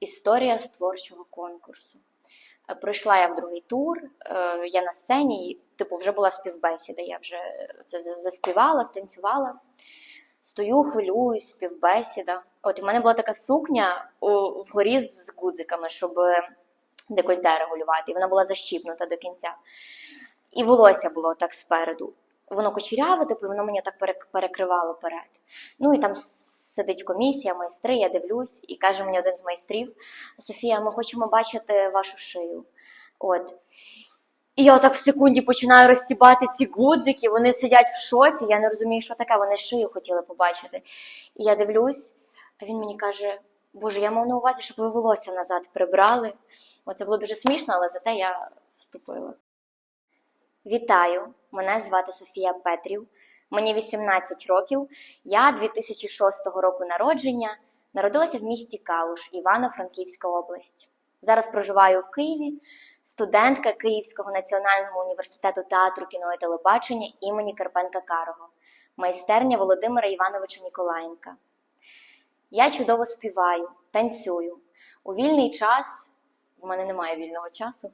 Історія з творчого конкурсу. Е, Пройшла я в другий тур, е, я на сцені, типу, вже була співбесіда. Я вже це заспівала, станцювала. Стою, хвилююсь, співбесіда. От і в мене була така сукня вгорі з гудзиками, щоб декольте регулювати. І вона була защіпнута до кінця. І волосся було так спереду. Воно кучеряве, типу, воно мені так перекривало перед. Ну і там сидить комісія, майстри, я дивлюсь, і каже мені один з майстрів: Софія, ми хочемо бачити вашу шию. От. І я отак в секунді починаю розтібати ці гудзики, вони сидять в шоці, я не розумію, що таке, вони шию хотіли побачити. І я дивлюсь, а він мені каже: Боже, я мав на увазі, щоб ви волосся назад прибрали. Оце було дуже смішно, але зате я вступила. Вітаю! Мене звати Софія Петрів. Мені 18 років. Я 2006 року народження. Народилася в місті Калуш, Івано-Франківська область. Зараз проживаю в Києві, студентка Київського національного університету театру кіно і телебачення імені Карпенка Карого, майстерня Володимира Івановича Ніколаєнка. Я чудово співаю, танцюю. У вільний час, в мене немає вільного часу,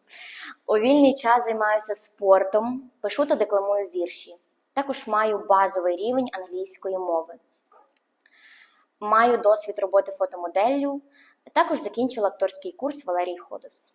у вільний час займаюся спортом, пишу та декламую вірші. Також маю базовий рівень англійської мови. Маю досвід роботи фотомоделлю. Також закінчила акторський курс Валерій Ходос.